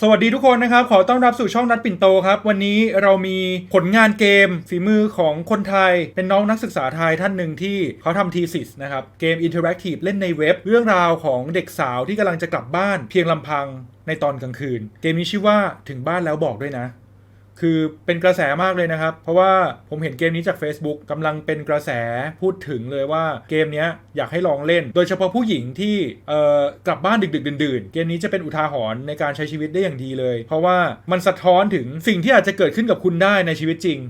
สวัสดีทุกคนนะครับ ขอต้อนรับสู่ช่องนัดปิ่นโตครับ วันนี้เรามีผลงานเกม ฝีมือของคนไทย เป็นน้องนักศึกษาไทยท่านหนึ่งที่เขาทำทีสิสนะครับ เกมอินเทอร์แอคทีฟเล่นในเว็บ เรื่องราวของเด็กสาวที่กำลังจะกลับบ้านเพียงลำพังในตอนกลางคืน เกมนี้ชื่อว่าถึงบ้านแล้วบอกด้วยนะ คือเป็นกระแสมากเลยนะครับ เพราะว่าผมเห็นเกมนี้จาก Facebook กำลังเป็นกระแสพูดถึงเลยว่าเกมนี้อยากให้ลองเล่น โดยเฉพาะผู้หญิงที่เอ่อกลับบ้านดึกๆดื่นๆ เกมนี้จะเป็นอุทาหรณ์ในการใช้ชีวิตได้อย่างดีเลย เพราะว่ามันสะท้อนถึงสิ่งที่อาจจะเกิดขึ้นกับคุณได้ในชีวิตจริง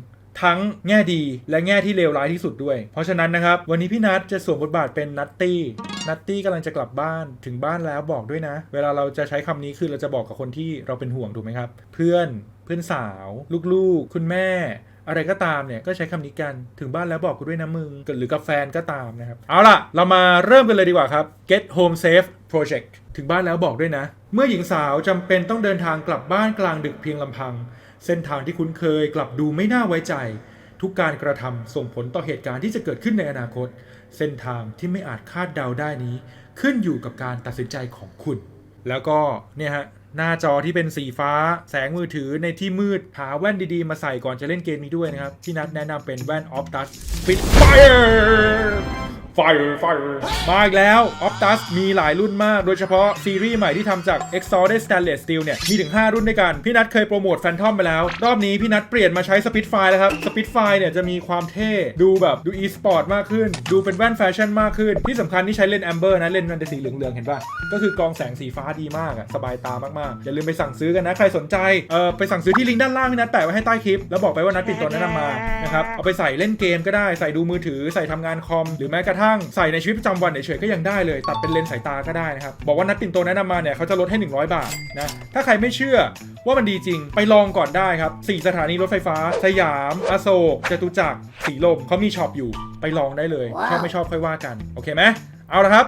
ทั้งแง่ดีและแง่ที่เลวร้ายที่สุดด้วย เพราะฉะนั้นนะครับวันนี้พี่นัทจะสวมบทบาทเป็นนัตตี้ นัตตี้กำลังจะกลับบ้านถึงบ้านแล้วบอกด้วยนะ เวลาเราจะใช้คำนี้คือเราจะบอกกับคนที่เราเป็นห่วงถูกไหมครับ เพื่อนเพื่อนสาว ลูกๆ คุณแม่อะไรก็ตามเนี่ยก็ใช้คำนี้กันถึงบ้านแล้วบอกกูด้วยนะมึงหรือกับแฟนก็ตามนะครับ เอาล่ะ เรามาเริ่มกันเลยดีกว่าครับ Get Home Safe Project ถึงบ้านแล้วบอกด้วยนะ เมื่อหญิงสาวจำเป็นต้องเดินทางกลับบ้านกลางดึกเพียงลำพัง เส้นทางที่คุ้นเคยกลับดูไม่น่าไว้ใจ ทุกการกระทำส่งผลต่อเหตุการณ์ที่จะเกิดขึ้นในอนาคต เส้นทางที่ไม่อาจคาดเดาได้นี้ขึ้นอยู่กับการตัดสินใจของคุณ แล้วก็เนี่ยฮะหน้าจอที่เป็นสีฟ้า แสงมือถือในที่มืด หาแว่นดีๆ มาใส่ก่อนจะเล่นเกมนี้ด้วยนะครับ ที่นัดแนะนำเป็นแว่น Optus Fit Fire Fire Fire มาอีกแล้ว Optus มีหลายรุ่นมาก โดยเฉพาะซีรีส์ใหม่ที่ทำจาก Exalted Stainless Steel เนี่ย มีถึง 5 รุ่นด้วยกัน พี่นัทเคยโปรโมท Phantom ไปแล้ว รอบนี้พี่นัทเปลี่ยนมาใช้ Spitfire แล้วครับ Spitfire เนี่ยจะมีความเท่ ดูแบบดู e-sport มากขึ้น ดูเป็นแว่นแฟชั่นมากขึ้น ที่สำคัญที่ใช้เลนส์ Amber นะเลนส์มันจะสีเหลืองๆเห็นป่ะ ก็คือกองแสงสีฟ้าดีมากอะสบายตามากๆอย่าลืมไปสั่งซื้อกันนะใครสนใจเออไปสั่งซื้อที่ลิงก์ด้านล่างพี่นัทแปะไว้ให้ใต้คลิปแล้วบอกไปว่านัดปิดตัวแนะนำมานะครับเอาไปใส่เล่นเกมก็ได้ใส่ดูมือถือใส่ทำงานคอมหรือแม้กระทั่งใส่ในชีวิตประจำวันเฉยๆก็ยังได้เลย ตัดเป็นเลนส์สายตาก็ได้นะครับ บอกว่านัดปิ่นโตแนะนำมาเนี่ยเขาจะลดให้ 100 บาทนะถ้าใครไม่เชื่อว่ามันดีจริงไปลองก่อนได้ครับ 4 สถานีรถไฟฟ้า สยาม อโศกจตุจักรสีลมเขามีช็อปอยู่ไปลองได้เลย ชอบไม่ชอบค่อยว่ากัน โอเคไหมเอาละครับ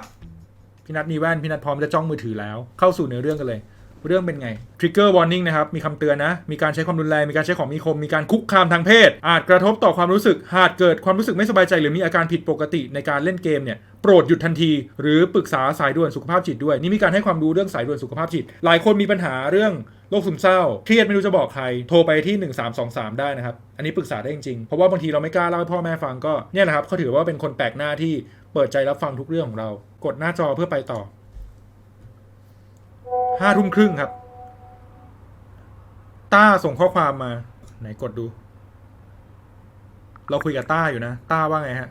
พี่นัทมีแว่นพี่นัทพร้อมจะจ้องมือถือแล้ว เข้าสู่เนื้อเรื่องกันเลย เรื่องเป็นไง Trigger Warning นะครับ มีคำเตือนนะ มีการใช้ความรุนแรง มีการใช้ของมีคม มีการคุกคามทางเพศ อาจกระทบต่อความรู้สึก หากเกิดความรู้สึกไม่สบายใจ หรือมีอาการผิดปกติในการเล่นเกมเนี่ย โปรดหยุดทันที หรือปรึกษาสายด่วนสุขภาพจิตด้วย นี่มีการให้ความรู้เรื่องสายด่วนสุขภาพจิต หลายคนมีปัญหาเรื่องโรคซึมเศร้า เครียดไม่รู้จะบอกใคร โทรไปที่ 1323 ได้นะครับ อันนี้ปรึกษาได้จริงๆ เพราะว่าบางทีเราไม่กล้าเล่าให้พ่อแม่ฟังก็เนี่ยแหละครับเขาถือว่าเป็นคนแปลกหน้าที่เปิดใจรับฟังทุกเรื่องของเรา กดหน้าจอเพื่อไปต่อ ห้าทุ่มครึ่งครับ ต้าส่งข้อความมา ไหนกดดู เราคุยกับต้าอยู่นะ ต้าว่าไงฮะ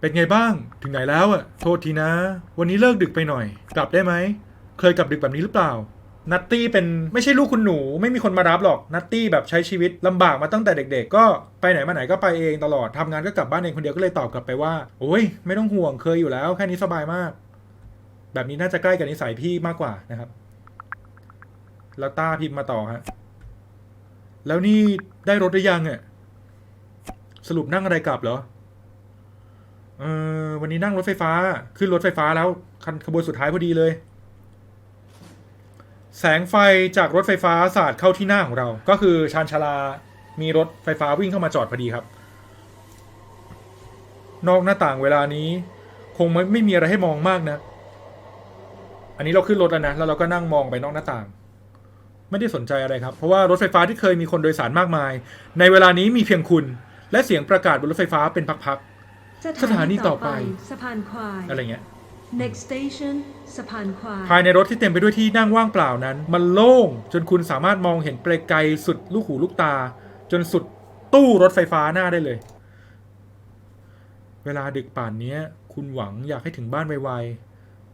เป็นไงบ้าง ถึงไหนแล้วอะโทษทีนะ วันนี้เลิกดึกไปหน่อย กลับได้ไหม เคยกลับดึกแบบนี้หรือเปล่า นัตตี้เป็นไม่ใช่ลูกคุณหนู ไม่มีคนมารับหรอก นัตตี้แบบใช้ชีวิตลำบากมาตั้งแต่เด็ก ๆ ก็ไปไหนมาไหนก็ไปเองตลอด ทำงานก็กลับบ้านเองคนเดียวก็เลยตอบกลับไปว่า โอ้ยไม่ต้องห่วง เคยอยู่แล้ว แค่นี้สบายมาก แบบนี้น่าจะใกล้กับนิสัยพี่มากกว่านะครับ แล้วต้าพิมพ์มาต่อฮะ แล้วนี่ได้รถหรือยังอะสรุปนั่งอะไรกลับเหรอ เออวันนี้นั่งรถไฟฟ้า ขึ้นรถไฟฟ้าแล้ว คันขบวนสุดท้ายพอดีเลย แสงไฟจากรถไฟฟ้าสาดเข้าที่หน้าของเรา ก็คือชานชาลา มีรถไฟฟ้าวิ่งเข้ามาจอดพอดีครับ นอกหน้าต่างเวลานี้ คงไม่ไม่มีอะไรให้มองมากนะ อันนี้เราขึ้นรถแล้วนะแล้วเราก็นั่งมองไปนอกหน้าต่าง ไม่ได้สนใจอะไรครับ เพราะว่ารถไฟฟ้าที่เคยมีคนโดยสารมากมาย ในเวลานี้มีเพียงคุณ และเสียงประกาศบนรถไฟฟ้าเป็นพักสถานีต่อไปสะพานควายๆอะไรเงี้ย next station สะพานควายภายในรถที่เต็มไปด้วยที่นั่งว่างเปล่านั้น มันโล่งจนคุณสามารถมองเห็นไกลๆสุดลูกหูลูกตา จนสุดตู้รถไฟฟ้าหน้าได้เลย เวลาดึกป่านเนี้ยคุณหวังอยากให้ถึงบ้านไวๆ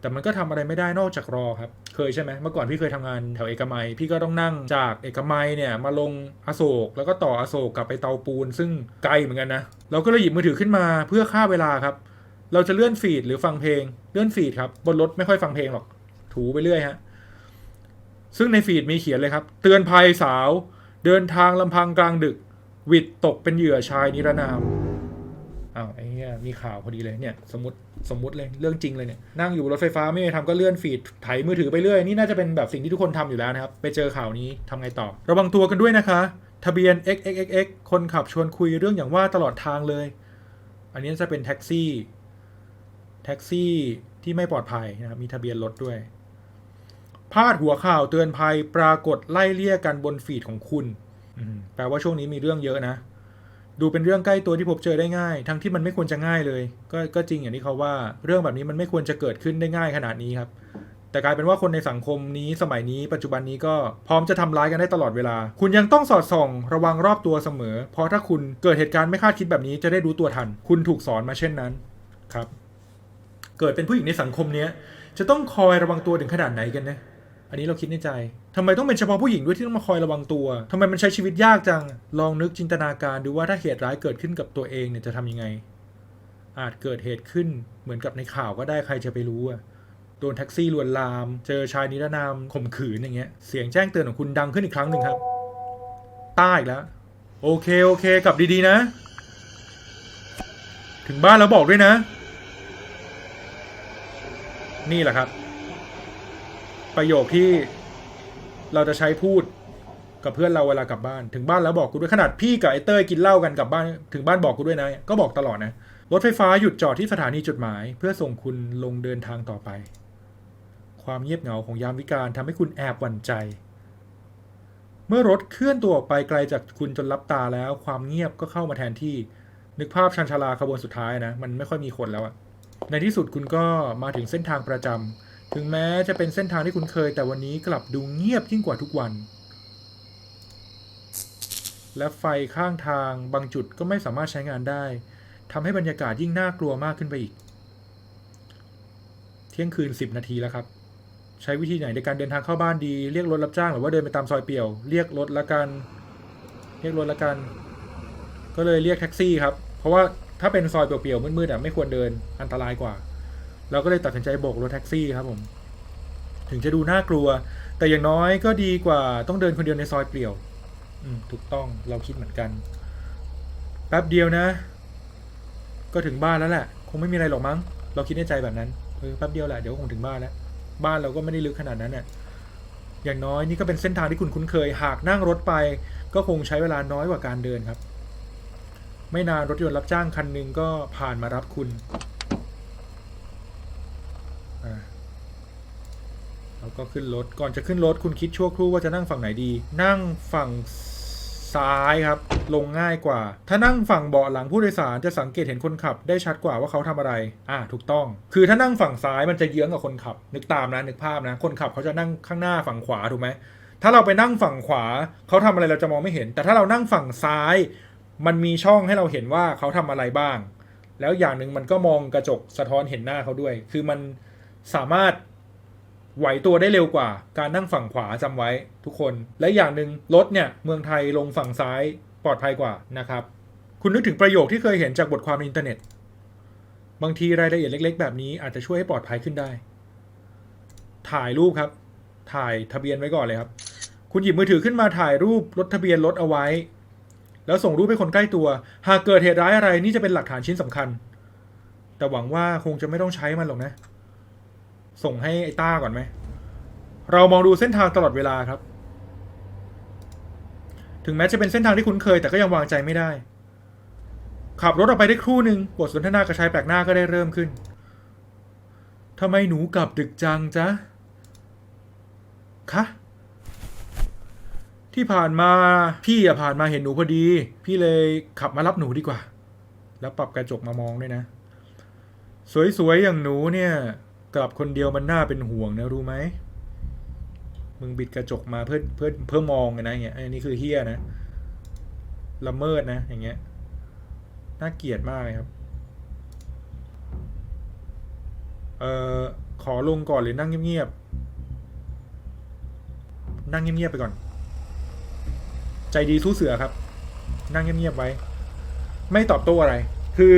แต่มันก็ทำอะไรไม่ได้นอกจากรอครับ เคยใช่ไหมเมื่อก่อนพี่เคยทำงานแถวเอกมัย พี่ก็ต้องนั่งจากเอกมัยเนี่ยมาลงอโศก แล้วก็ต่ออโศกกลับไปเตาปูน ซึ่งไกลเหมือนกันนะ เราก็เลยหยิบมือถือขึ้นมาเพื่อฆ่าเวลาครับ เราจะเลื่อนฟีดหรือฟังเพลง เลื่อนฟีดครับ บนรถไม่ค่อยฟังเพลงหรอก ถูไปเรื่อยฮะ ซึ่งในฟีดมีเขียนเลยครับ เตือนภัยสาว เดินทางลำพังกลางดึก วิดตกเป็นเหยื่อชายนิรนาม อ้าวไอ้เหี้ยมีข่าวพอดีเลยเนี่ยสมมติสมมติเลยเรื่องจริงเลยเนี่ยนั่งอยู่บนรถไฟฟ้าไม่ได้ทำก็เลื่อนฟีดไถมือถือไปเรื่อยนี่น่าจะเป็นแบบสิ่งที่ทุกคนทำอยู่แล้วนะครับไปเจอข่าวนี้ทำไงต่อ ระวังตัวกันด้วยนะคะ ทะเบียน xxxx คนขับชวนคุยเรื่องอย่างว่าตลอดทางเลย อันนี้จะเป็นแท็กซี่แท็กซี่ที่ไม่ปลอดภัยนะครับมีทะเบียนรถด้วยพาดหัวข่าวเตือนภัยปรากฏไล่เลี่ยกันบนฟีดของคุณแปลว่าช่วงนี้มีเรื่องเยอะนะ ดูเป็นเรื่องใกล้ตัวที่พบเจอได้ง่าย ทั้งที่มันไม่ควรจะง่ายเลยก็ก็จริงอย่างที่เขาว่า เรื่องแบบนี้มันไม่ควรจะเกิดขึ้นได้ง่ายขนาดนี้ครับ แต่กลายเป็นว่าคนในสังคมนี้สมัยนี้ปัจจุบันนี้ก็พร้อมจะทำร้ายกันได้ตลอดเวลา คุณยังต้องสอดส่อง ระวังรอบตัวเสมอ เพราะถ้าคุณเกิดเหตุการณ์ไม่คาดคิดแบบนี้จะได้รู้ตัวทัน คุณถูกสอนมาเช่นนั้นครับ เกิดเป็นผู้หญิงในสังคมเนี้ยจะต้องคอยระวังตัวถึงขนาดไหนกันนะ อันนี้เราคิดในใจทำไมต้องเป็นเฉพาะผู้หญิงด้วยที่ต้องมาคอยระวังตัวทำไมมันใช้ชีวิตยากจัง ลองนึกจินตนาการดูว่าถ้าเหตุร้ายเกิดขึ้นกับตัวเองเนี่ยจะทำยังไง อาจเกิดเหตุขึ้นเหมือนกับในข่าวก็ได้ใครจะไปรู้อะโดนแท็กซี่ลวนลาม เจอชายนิรนามข่มขืนอย่างเงี้ย เสียงแจ้งเตือนของคุณดังขึ้นอีกครั้งหนึ่งครับต้าอีกแล้ว โอเคโอเคกลับดีๆนะ ถึงบ้านแล้วบอกด้วยนะ นี่แหละครับ ประโยคที่เราจะใช้พูดกับเพื่อนเราเวลากลับบ้านถึงบ้านแล้วบอกกูด้วยขนาดพี่กับไอเต้ยกินเหล้ากันกลับบ้านถึงบ้านบอกกูด้วยนะก็บอกตลอดนะรถไฟฟ้าหยุดจอดที่สถานีจุดหมาย เพื่อส่งคุณลงเดินทางต่อไป ความเงียบเหงาของยามวิกาลทำให้คุณแอบหวั่นใจ เมื่อรถเคลื่อนตัวออกไปไกลจากคุณจนลับตาแล้ว ความเงียบก็เข้ามาแทนที่นึกภาพชันชาลาขบวนสุดท้ายนะ มันไม่ค่อยมีคนแล้วอะในที่สุดคุณก็มาถึงเส้นทางประจำ ถึงแม้จะเป็นเส้นทางที่คุณเคย แต่วันนี้กลับดูเงียบยิ่งกว่าทุกวัน และไฟข้างทางบางจุดก็ไม่สามารถใช้งานได้ทำให้บรรยากาศยิ่งน่ากลัวมากขึ้นไปอีก เที่ยงคืน 10 นาทีแล้วครับ ใช้วิธีไหนในการเดินทางเข้าบ้านดี เรียกรถรับจ้างหรือว่าเดินไปตามซอยเปี่ยว เรียกรถละกัน เรียกรถละกัน ก็เลยเรียกแท็กซี่ครับ เพราะว่าถ้าเป็นซอยเปี่ยวๆมืดๆอะไม่ควรเดินอันตรายกว่า เราก็เลยตัดสินใจโบกรถแท็กซี่ครับผมถึงจะดูน่ากลัว แต่อย่างน้อยก็ดีกว่าต้องเดินคนเดียวในซอยเปลี่ยว อืมถูกต้องเราคิดเหมือนกันแป๊บเดียวนะ ก็ถึงบ้านแล้วแหละ คงไม่มีอะไรหรอกมั้ง เราคิดในใจแบบนั้นเออแป๊บเดียวแหละเดี๋ยวก็คงถึงบ้านแล้ว บ้านเราก็ไม่ได้ลึกขนาดนั้นเนี่ยอย่างน้อยนี่ก็เป็นเส้นทางที่คุณคุ้นเคย หากนั่งรถไป ก็คงใช้เวลาน้อยกว่าการเดินครับ ไม่นานรถยนต์รับจ้างคันหนึ่งก็ผ่านมารับคุณ อ่า แล้วก็ขึ้นรถ ก่อนจะขึ้นรถคุณคิดชั่วครู่ว่าจะนั่งฝั่งไหนดี นั่งฝั่งซ้ายครับ ลงง่ายกว่า ถ้านั่งฝั่งเบาะหลังผู้โดยสารจะสังเกตเห็นคนขับ ได้ชัดกว่าว่าเขาทำอะไร อ่า ถูกต้อง คือถ้านั่งฝั่งซ้ายมันจะเยื้องกับคนขับ นึกตามนะ นึกภาพนะ คนขับเขาจะนั่งข้างหน้าฝั่งขวาถูกไหม ถ้าเราไปนั่งฝั่งขวา เขาทำอะไรเราจะมองไม่เห็น แต่ถ้าเรานั่งฝั่งซ้าย มันมีช่องให้เราเห็นว่าเขาทำอะไรบ้าง แล้วอย่างหนึ่งมันก็มองกระจกสะท้อนเห็นหน้าเขาด้วย คือมันสามารถ ไหวตัวได้เร็วกว่าการนั่งฝั่งขวาจำไว้ทุกคน และอย่างหนึ่งรถเนี่ยเมืองไทยลงฝั่งซ้ายปลอดภัยกว่านะครับ คุณนึกถึงประโยคที่เคยเห็นจากบทความในอินเทอร์เน็ต บางทีรายละเอียดเล็ก ๆ แบบนี้อาจจะช่วยให้ปลอดภัยขึ้นได้ ถ่ายรูปครับ ถ่ายทะเบียนไว้ก่อนเลยครับ คุณหยิบมือถือขึ้นมาถ่ายรูปรถทะเบียนรถเอาไว้ แล้วส่งรูปให้คนใกล้ตัว หากเกิดเหตุร้ายอะไรนี่จะเป็นหลักฐานชิ้นสำคัญ แต่หวังว่าคงจะไม่ต้องใช้มันหรอกนะ ส่งให้ไอ้ต้าก่อนไหม เรามองดูเส้นทางตลอดเวลาครับ ถึงแม้จะเป็นเส้นทางที่คุ้นเคยแต่ก็ยังวางใจไม่ได้ ขับรถออกไปได้ครู่หนึ่งบทสนทนากับชายแปลกหน้าก็ได้เริ่มขึ้นทำไมหนูกลับดึกจังจ๊ะ คะ ที่ผ่านมาพี่อะผ่านมาเห็นหนูพอดี พี่เลยขับมารับหนูดีกว่า แล้วปรับกระจกมามองด้วยนะ สวยๆอย่างหนูเนี่ย กลับคนเดียวมันน่าเป็นห่วงนะรู้ไหมมึงบิดกระจกมาเพื่อเพื่อเพื่อมองไงนะอย่างเงี้ยอันนี้คือเฮี้ยนะละเมิดนะอย่างเงี้ยน่าเกลียดมากเลยครับเอ่อขอลงก่อนหรือนั่งเงียบๆนั่งเงียบๆไปก่อน ใจดีสู้เสือครับ นั่งเงียบๆไว้ ไม่ตอบโต้อะไร คือ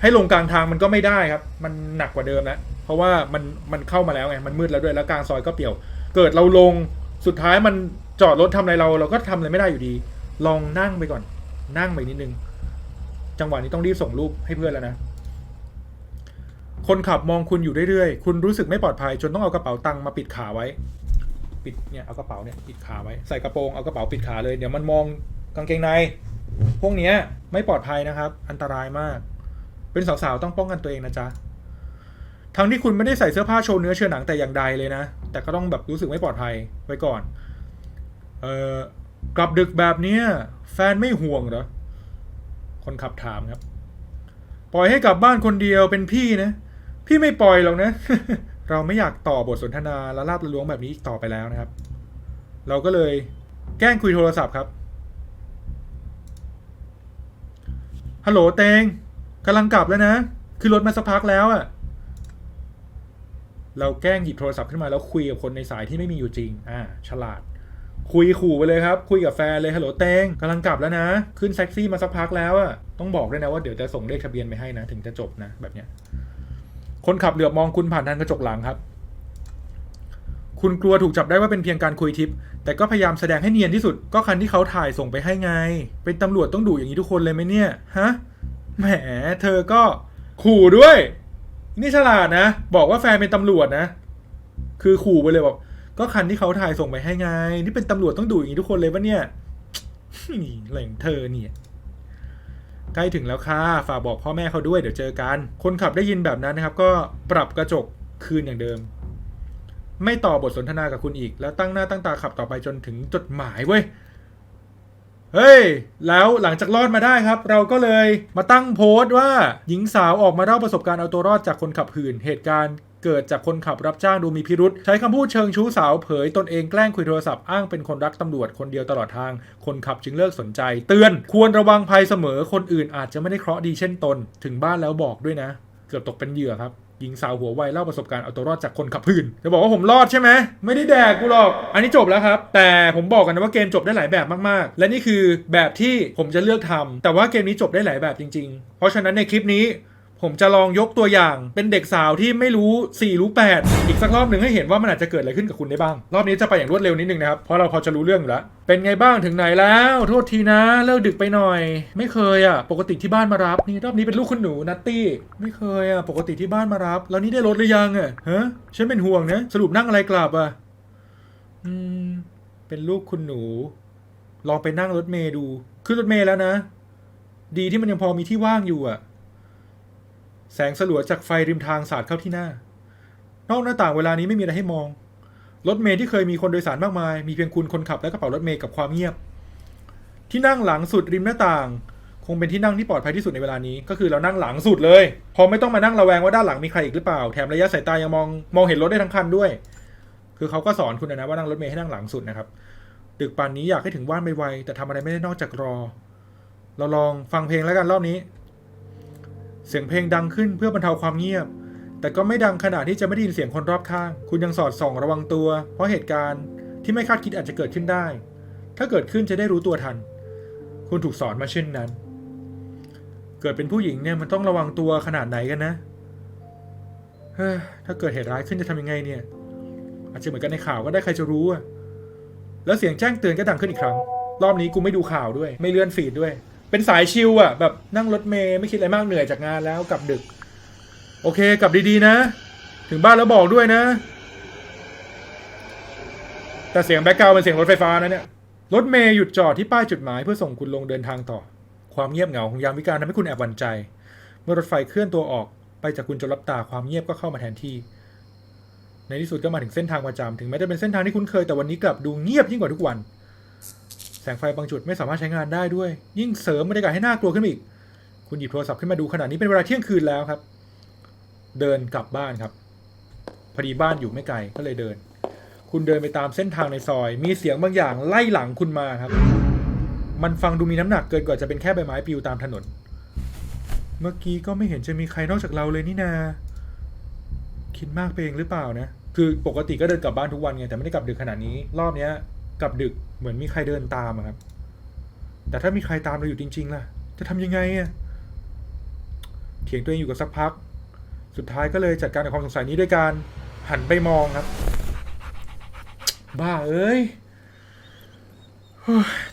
ให้ลงกลางทางมันก็ไม่ได้ครับ มันหนักกว่าเดิมแล้ว เพราะว่ามันมันเข้ามาแล้วไงมันมืดแล้วด้วยแล้วกลางซอยก็เปี่ยว เกิดเราลงสุดท้ายมันจอดรถทำอะไรเราเราก็ทำอะไรไม่ได้อยู่ดี ลองนั่งไปก่อน นั่งไปนิดนึง จังหวะนี้ต้องรีบส่งรูปให้เพื่อนแล้วนะ คนขับมองคุณอยู่เรื่อยๆ คุณรู้สึกไม่ปลอดภัยจนต้องเอากระเป๋าตังค์มาปิดขาไว้ ปิดเนี่ยเอากระเป๋าเนี่ยปิดขาไว้ใส่กระโปรงเอากระเป๋าปิดขาเลยเดี๋ยวมันมองกางเกงใน พวกเนี้ยไม่ปลอดภัยนะครับ อันตรายมาก เป็นสาวๆต้องป้องกันตัวเองนะจ๊ะ ทั้งที่คุณไม่ได้ใส่เสื้อผ้าโชว์เนื้อเชื่อหนังแต่อย่างใดเลยนะ แต่ก็ต้องแบบรู้สึกไม่ปลอดภัยไว้ก่อน เออกลับดึกแบบเนี้ยแฟนไม่ห่วงเหรอ คนขับถามครับ ปล่อยให้กลับบ้านคนเดียวเป็นพี่นะ พี่ไม่ปล่อยหรอกนะ เราไม่อยากต่อบทสนทนาและลาบละล้วงแบบนี้อีกต่อไปแล้วนะครับ เราก็เลยแกล้งคุยโทรศัพท์ครับฮัลโหลเตงกำลังกลับแล้วนะ คือรถมาสักพักแล้วอะ เราแกล้งหยิบโทรศัพท์ขึ้นมาแล้วคุยกับคนในสายที่ไม่มีอยู่จริง อ่า ฉลาด คุยขู่ไปเลยครับ คุยกับแฟนเลยฮัลโหลเตงกำลังกลับแล้วนะ ขึ้นแท็กซี่มาสักพักแล้วอะต้องบอกด้วยนะว่าเดี๋ยวจะส่งเลขทะเบียนไปให้นะ ถึงจะจบนะ แบบเนี้ย คนขับเหลือบมองคุณผ่านทางกระจกหลังครับ คุณกลัวถูกจับได้ว่าเป็นเพียงการคุยทิป แต่ก็พยายามแสดงให้เนียนที่สุด ก็คันที่เขาถ่ายส่งไปให้ไง เป็นตำรวจต้องดูอย่างนี้ทุกคนเลยไหมเนี่ย ฮะ แหม เธอก็ขู่ด้วย นี่ฉลาดนะ บอกว่าแฟนเป็นตำรวจนะ คือขู่ไปเลยบอก ก็คันที่เขาถ่ายส่งไปให้ไง นี่เป็นตำรวจต้องดูอย่างนี้ทุกคนเลยปะเนี่ยอะไรของเธอเนี่ยใกล้ถึงแล้วค่ะ ฝากบอกพ่อแม่เขาด้วยเดี๋ยวเจอกัน คนขับได้ยินแบบนั้นนะครับ ก็ปรับกระจกคืนอย่างเดิม ไม่ต่อบทสนทนากับคุณอีก แล้วตั้งหน้าตั้งตาขับต่อไปจนถึงจดหมายเว้ย เฮ้ย แล้วหลังจากรอดมาได้ครับ เราก็เลยมาตั้งโพสต์ว่าหญิงสาวออกมาเล่าประสบการณ์เอาตัวรอดจากคนขับหื่น เหตุการณ์เกิดจากคนขับรับจ้างดูมีพิรุษใช้คำพูดเชิงชู้สาวเผยตนเองแกล้งคุยโทรศัพท์อ้างเป็นคนรักตำรวจคนเดียวตลอดทาง คนขับจึงเลิกสนใจ เตือนควรระวังภัยเสมอคนอื่นอาจจะไม่ได้เคราะห์ดีเช่นตน ถึงบ้านแล้วบอกด้วยนะ เกือบตกเป็นเหยื่อครับ หญิงสาวหัวไวเล่าประสบการณ์เอาตัวรอดจากคนขับพื้นจะบอกว่าผมรอดใช่ไหมไม่ได้แดกกูหรอก อันนี้จบแล้วครับ แต่ผมบอกกันนะว่าเกมจบได้หลายแบบมากๆ และนี่คือแบบที่ผมจะเลือกทำแต่ว่าเกมนี้จบได้หลายแบบจริง ๆ เพราะฉะนั้นในคลิปนี้ ผมจะลองยกตัวอย่างเป็นเด็กสาวที่ไม่รู้ 4 รู้ 8 อีกสักรอบหนึ่งให้เห็นว่ามันอาจจะเกิดอะไรขึ้นกับคุณได้บ้าง รอบนี้จะไปอย่างรวดเร็วนิดนึงนะครับ เพราะเราพอจะรู้เรื่องอยู่แล้ว เป็นไงบ้างถึงไหนแล้ว โทษทีนะ เลิกดึกไปหน่อย ไม่เคยอะ ปกติที่บ้านมารับ นี่รอบนี้เป็นลูกคุณหนูนัตตี้ ไม่เคยอะ ปกติที่บ้านมารับ แล้วนี่ได้รถหรือยังอะฮะฉันเป็นห่วงนะ สรุปนั่งอะไรกลับอะ อืม เป็นลูกคุณหนู ลองไปนั่งรถเมย์ดู ขึ้นรถเมย์แล้วนะ ดีที่มันยังพอมีที่ว่างอยู่อะ แสงสลัวจากไฟริมทางสาดเข้าที่หน้า นอกหน้าต่างเวลานี้ไม่มีอะไรให้มอง รถเมล์ที่เคยมีคนโดยสารมากมาย มีเพียงคุณคนขับและกระเป๋ารถเมล์กับความเงียบ ที่นั่งหลังสุดริมหน้าต่าง คงเป็นที่นั่งที่ปลอดภัยที่สุดในเวลานี้ ก็คือเรานั่งหลังสุดเลย พอไม่ต้องมานั่งระแวงว่าด้านหลังมีใครอีกหรือเปล่า แถมระยะสายตายังมองมองเห็นรถได้ทั้งคันด้วย คือเขาก็สอนคุณนะว่านั่งรถเมล์ให้นั่งหลังสุดนะครับ ดึกป่านนี้อยากให้ถึงบ้านไวๆแต่ทำอะไรไม่ได้นอกจากรอ เราลองฟังเพลงแล้วกันรอบนี้ เสียงเพลงดังขึ้นเพื่อบรรเทาความเงียบ แต่ก็ไม่ดังขนาดที่จะไม่ได้ยินเสียงคนรอบข้าง คุณยังสอดส่องระวังตัว เพราะเหตุการณ์ที่ไม่คาดคิดอาจจะเกิดขึ้นได้ ถ้าเกิดขึ้นจะได้รู้ตัวทัน คุณถูกสอนมาเช่นนั้น เกิดเป็นผู้หญิงเนี่ยมันต้องระวังตัวขนาดไหนกันนะเฮ้ถ้าเกิดเหตุร้ายขึ้นจะทำยังไงเนี่ย อาจจะเหมือนกันในข่าวก็ได้ใครจะรู้อะแล้วเสียงแจ้งเตือนก็ดังขึ้นอีกครั้ง รอบนี้กูไม่ดูข่าวด้วย ไม่เลื่อนฟีดด้วย เป็นสายชิลอะแบบนั่งรถเมย์ไม่คิดอะไรมากเหนื่อยจากงานแล้วกลับดึก โอเคกลับดีๆนะ ถึงบ้านแล้วบอกด้วยนะ แต่เสียงแบ็กกราวเป็นเสียงรถไฟฟ้านะเนี่ยรถเมย์หยุดจอดที่ป้ายจุดหมายเพื่อส่งคุณลงเดินทางต่อ ความเงียบเหงาของยามวิกาลทำให้คุณแอบหวั่นใจ เมื่อรถไฟเคลื่อนตัวออกไปจากคุณจนรับตาความเงียบก็เข้ามาแทนที่ ในที่สุดก็มาถึงเส้นทางประจำถึงแม้จะเป็นเส้นทางที่คุ้นเคยแต่วันนี้กลับดูเงียบยิ่งกว่าทุกวัน สงไฟบางจุดไม่สามารถใช้งานได้ด้วย ยิ่งเสริมบรรยากาศให้น่ากลัวขึ้นอีก คุณหยิบโทรศัพท์ขึ้นมาดูขนาดนี้เป็นเวลาเที่ยงคืนแล้วครับ เดินกลับบ้านครับ พอดีบ้านอยู่ไม่ไกลก็เลยเดิน คุณเดินไปตามเส้นทางในซอย มีเสียงบางอย่างไล่หลังคุณมาครับ มันฟังดูมีน้ำหนักเกินกว่าจะเป็นแค่ใบไม้ปลิวตามถนน เมื่อกี้ก็ไม่เห็นจะมีใครนอกจากเราเลยนี่นา คิดมากไปเองหรือเปล่านะ คือปกติก็เดินกลับบ้านทุกวันไงแต่ไม่ได้กลับดึกขนาดนี้ รอบเนี้ย กับดึกเหมือนมีใครเดินตามอะครับ แต่ถ้ามีใครตามเราอยู่จริง ๆ ล่ะ จะทำยังไงอะเถียงตัวเองอยู่กับสักพัก สุดท้ายก็เลยจัดการกับความสงสัยนี้ด้วยการหันไปมองครับ บ้าเอ้ย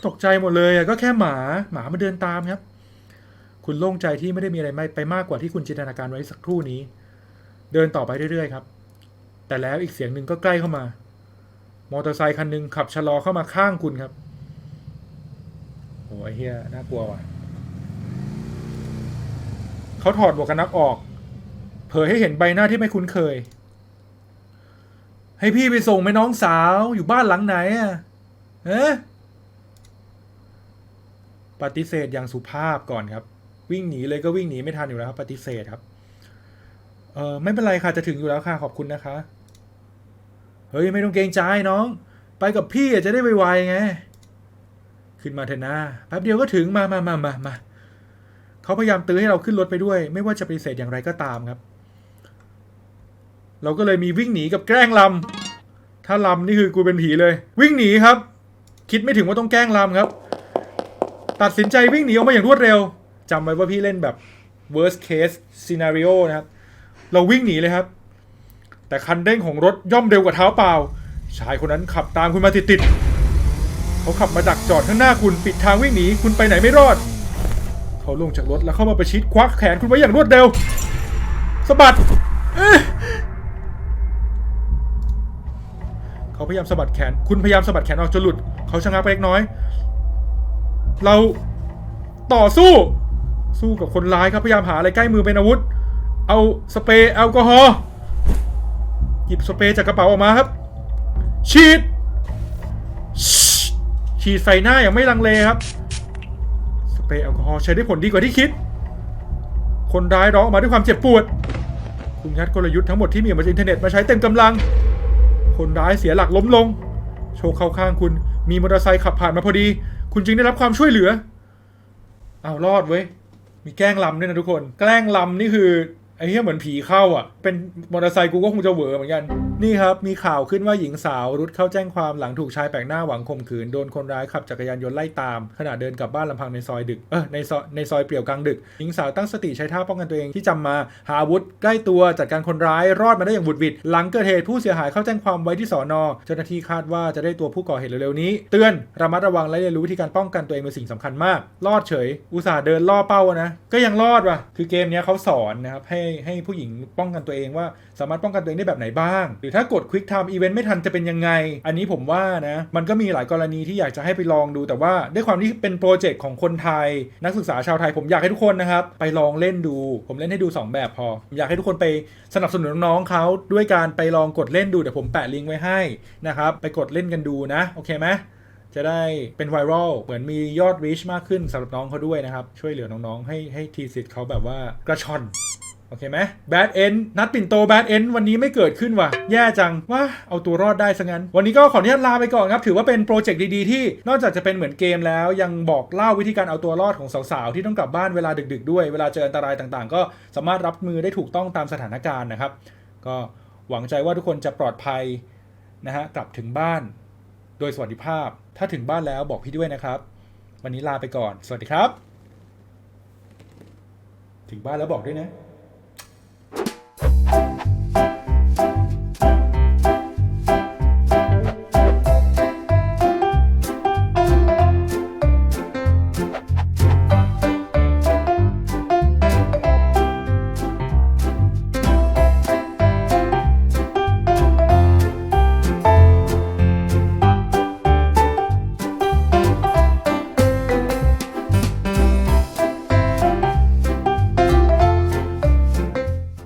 ตกใจหมดเลยอะก็แค่หมาหมามาเดินตามครับ คุณโล่งใจที่ไม่ได้มีอะไรไปมากกว่าที่คุณจินตนาการไว้สักครู่นี้ เดินต่อไปเรื่อยๆครับ แต่แล้วอีกเสียงหนึ่งก็ใกล้เข้ามา มอเตอร์ไซค์คันหนึ่งขับชะลอเข้ามาข้างคุณครับโอ้ยเฮียน่ากลัวว่ะเขาถอดหมวกกันน็อกออก เผยให้เห็นใบหน้าที่ไม่คุ้นเคย ให้พี่ไปส่งไหมน้องสาวอยู่บ้านหลังไหนอะเอ๊ะปฏิเสธอย่างสุภาพก่อนครับ วิ่งหนีเลยก็วิ่งหนีไม่ทันอยู่แล้วครับปฏิเสธครับเออไม่เป็นไรค่ะจะถึงอยู่แล้วค่ะขอบคุณนะคะ เฮ้ยไม่ต้องเกรงใจน้อง ไปกับพี่จะได้ไวๆไง ขึ้นมาเถอะนะแป๊บเดียวก็ถึงมามามามามาเขาพยายามตื้อให้เราขึ้นรถไปด้วย ไม่ว่าจะปฏิเสธอย่างไรก็ตามครับ เราก็เลยมีวิ่งหนีกับแกล้งลำถ้าลำนี่คือกูเป็นผีเลย วิ่งหนีครับ คิดไม่ถึงว่าต้องแกล้งลำครับ ตัดสินใจวิ่งหนีออกมาอย่างรวดเร็วจำไว้ว่าพี่เล่นแบบ worst case scenario นะครับ เราวิ่งหนีเลยครับ แต่คันเร่งของรถย่อมเร็วกว่าเท้าเปล่า ชายคนนั้นขับตามคุณมาติดๆเขาขับมาดักจอดข้างหน้าคุณปิดทางวิ่งหนีคุณไปไหนไม่รอด เขาลงจากรถแล้วเข้ามาประชิดควักแขนคุณไว้อย่างรวดเร็วสะบัดเเขาพยายามสะบัดแขน คุณพยายามสะบัดแขนออกจนหลุด เขาชะงักไปเล็กน้อย เราต่อสู้ สู้กับคนร้ายครับพยายามหาอะไรใกล้มือเป็นอาวุธ เอาสเปรย์แอลกอฮอล์ หยิบสเปรย์จากกระเป๋าออกมาครับ ฉีด ฉีดใส่หน้าอย่างไม่ลังเลครับ สเปรย์แอลกอฮอล์ใช้ได้ผลดีกว่าที่คิด คนร้ายร้องออกมาด้วยความเจ็บปวด คุณยัดกลยุทธ์ทั้งหมดที่มีมาจากอินเทอร์เน็ตมาใช้เต็มกำลัง คนร้ายเสียหลักล้มลง โชว์เข้าข้างคุณ มีมอเตอร์ไซค์ขับผ่านมาพอดี คุณจึงได้รับความช่วยเหลือ เอารอดเว้ย มีแกล้งลำด้วยนะทุกคน แกล้งลำนี่คือ ไอ้เหี้ยเหมือนผีเข้าอะ เป็นมอเตอร์ไซค์กูก็คงจะเหวอเหมือนกันนี่ครับ มีข่าวขึ้นว่าหญิงสาวรุดเข้าแจ้งความหลังถูกชายแปลกหน้าหวังข่มขืน โดนคนร้ายขับจักรยานยนต์ไล่ตาม ขณะเดินกลับบ้านลำพังในซอยดึก เออในซอยในซอยเปลี่ยวกลางดึก หญิงสาวตั้งสติใช้ท่าป้องกันตัวเองที่จำมา หาอาวุธใกล้ตัวจัดการคนร้ายรอดมาได้อย่างบุดวิด หลังเกิดเหตุผู้เสียหายเข้าแจ้งความไว้ที่สอนอเจ้าหน้าที่คาดว่าจะได้ตัวผู้ก่อเหตุเร็วๆนี้ เตือนระมัดระวังและเรียนรู้วิธีการป้องกันตัวเองเป็นสิ่งสำคัญมาก รอดเฉย อุตส่าห์เดินล่อเป้านะ ก็ยังรอดว่ะ คือเกมนี้เขาสอนนะครับให้ให้ผู้หญิงป้องกันตัวเองว่า สามารถป้องกันตัวเองได้แบบไหนบ้างรือถ้ากด Quick Time Event ไม่ทันจะเป็นยังไง อันนี้ผมว่านะมันก็มีหลายกรณีที่อยากจะให้ไปลองดู แต่ว่าด้วยความที่เป็นโปรเจกต์ของคนไทย นักศึกษาชาวไทยผมอยากให้ทุกคนนะครับไปลองเล่นดู ผมเล่นให้ดู 2 แบบพอผมอยากให้ทุกคนไปสนับสนุนน้องๆเขาด้วยการไปลองกดเล่นดูเดี๋ยวผมแปะลิงก์ไว้ให้นะครับไปกดเล่นกันดูนะโอเคไหมจะได้เป็นไวรัลเหมือนมียอด reach มากขึ้นสำหรับน้องเขาด้วยนะครับ ช่วยเหลือน้องๆ ให้ให้ทีสิทธิ์เขาแบบว่ากระชอน อเคไหมแบดเอนนัดปิ่นโตแบดเอนวันนี้ไม่เกิดขึ้นว่ะ แย่จังว่าเอาตัวรอดได้ซะงั้น วันนี้ก็ขออนุญาตลาไปก่อนครับ ถือว่าเป็นโปรเจกต์ดีๆ ที่นอกจากจะเป็นเหมือนเกมแล้ว ยังบอกเล่าวิธีการเอาตัวรอดของสาวๆ ที่ต้องกลับบ้านเวลาดึก ๆ ด้วย เวลาเจออันตรายต่างๆ ก็สามารถรับมือได้ถูกต้องตามสถานการณ์นะครับ ก็หวังใจว่าทุกคนจะปลอดภัยนะฮะกลับถึงบ้าน โดยสวัสดิภาพ ถ้าถึงบ้านแล้วบอกพี่ด้วยนะครับ วันนี้ลาไปก่อน สวัสดีครับ ถึงบ้านแล้วบอกด้วยนะ